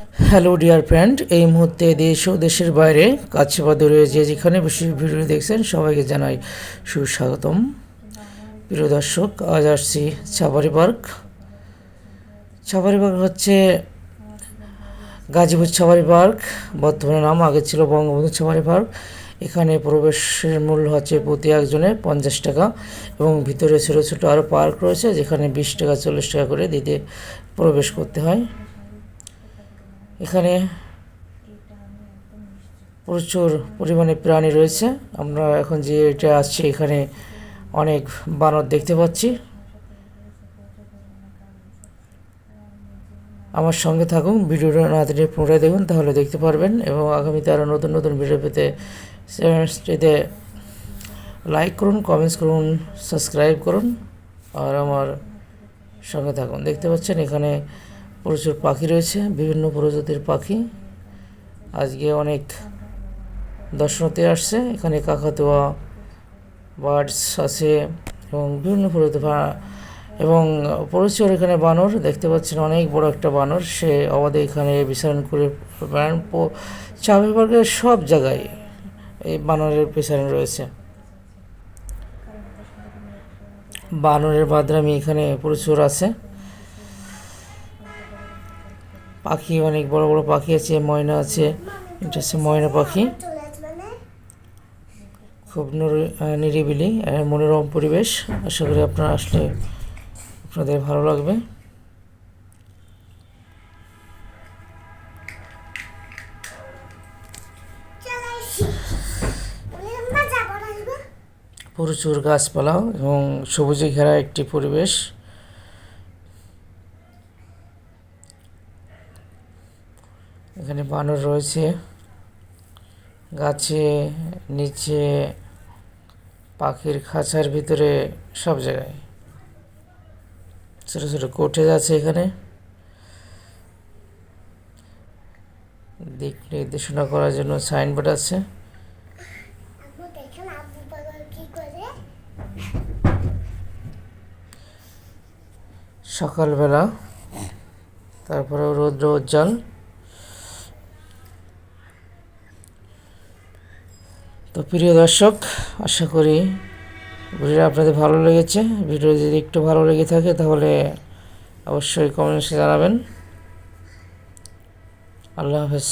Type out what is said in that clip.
Hello dear friend এই মুহূর্তে দেশ ও দেশের বাইরে কাছে বা দূরে যে যেখানে বসে ভিডিও দেখছেন, সবাইকে জানাই সুস্বাগতম। প্রিয় দর্শক, আজ আসছি চাবারি পার্ক। ছাপারি পার্ক হচ্ছে গাজীপুর ছাবারি পার্ক। বর্তমানে নাম আগে ছিল বঙ্গবন্ধু ছাবারি পার্ক। এখানে প্রবেশের মূল্য হচ্ছে প্রতি একজনের পঞ্চাশ টাকা এবং ভিতরে ছোটো ছোটো আরও পার্ক রয়েছে, যেখানে বিশ টাকা, চল্লিশ টাকা করে দিতে প্রবেশ করতে হয়। এখানে প্রচুর পরিমাণে প্রাণী রয়েছে। আমরা এখন যে এটা আসছি, এখানে অনেক বানর দেখতে পাচ্ছি। আমার সঙ্গে থাকুন, ভিডিওটা না দিলে পুনরায় দেখুন, তাহলে দেখতে পারবেন। এবং আগামীতে আরও নতুন নতুন ভিডিও পেতে চ্যানেলটিতে লাইক করুন, কমেন্টস করুন, সাবস্ক্রাইব করুন। আর আমার সঙ্গে থাকুন। দেখতে পাচ্ছেন এখানে প্রচুর পাখি রয়েছে, বিভিন্ন প্রজাতির পাখি। আজকে অনেক দর্শনার্থী আসছে, এখানে কাকাতুয়া, বার্ডস আছে এবং বিভিন্ন প্রজাতির এবং প্রচুর এখানে বানর, দেখতে পাচ্ছেন অনেক বড় একটা বানর, সে অবাধে এখানে বিচরণ করে পার্কের সব জায়গায় এই বানরের পেছনে রয়েছে। বানরের বাদরামি এখানে প্রচুর আছে। পাখি, অনেক বড় বড় পাখি আছে, ময়না আছে, এটা হচ্ছে ময়না পাখি। খুব নুরি- নিরিবিলি মনোরম পরিবেশ। আশা করি আপনারা আসলে আপনাদের ভালো লাগবে। প্রচুর গাছপালা এবং সবুজে ঘেরা একটি পরিবেশ। এখানে বানর রয়েছে। গাছে নিচে পাখির খাঁচার ভিতরে সব জায়গায়। ছোটো ছোটো কোটেজ আছে এখানে। দিক নির্দেশনা করার জন্য সাইনবোর্ড আছে। সকালবেলা তারপরে রৌদ্র উজ্জ্বল। তো প্রিয় দর্শক, আশা করি ভিডিওটা আপনাদের ভালো লেগেছে। ভিডিও যদি একটু ভালো লেগে থাকে তাহলে অবশ্যই কমেন্টসে জানাবেন। আল্লাহ হাফেজ।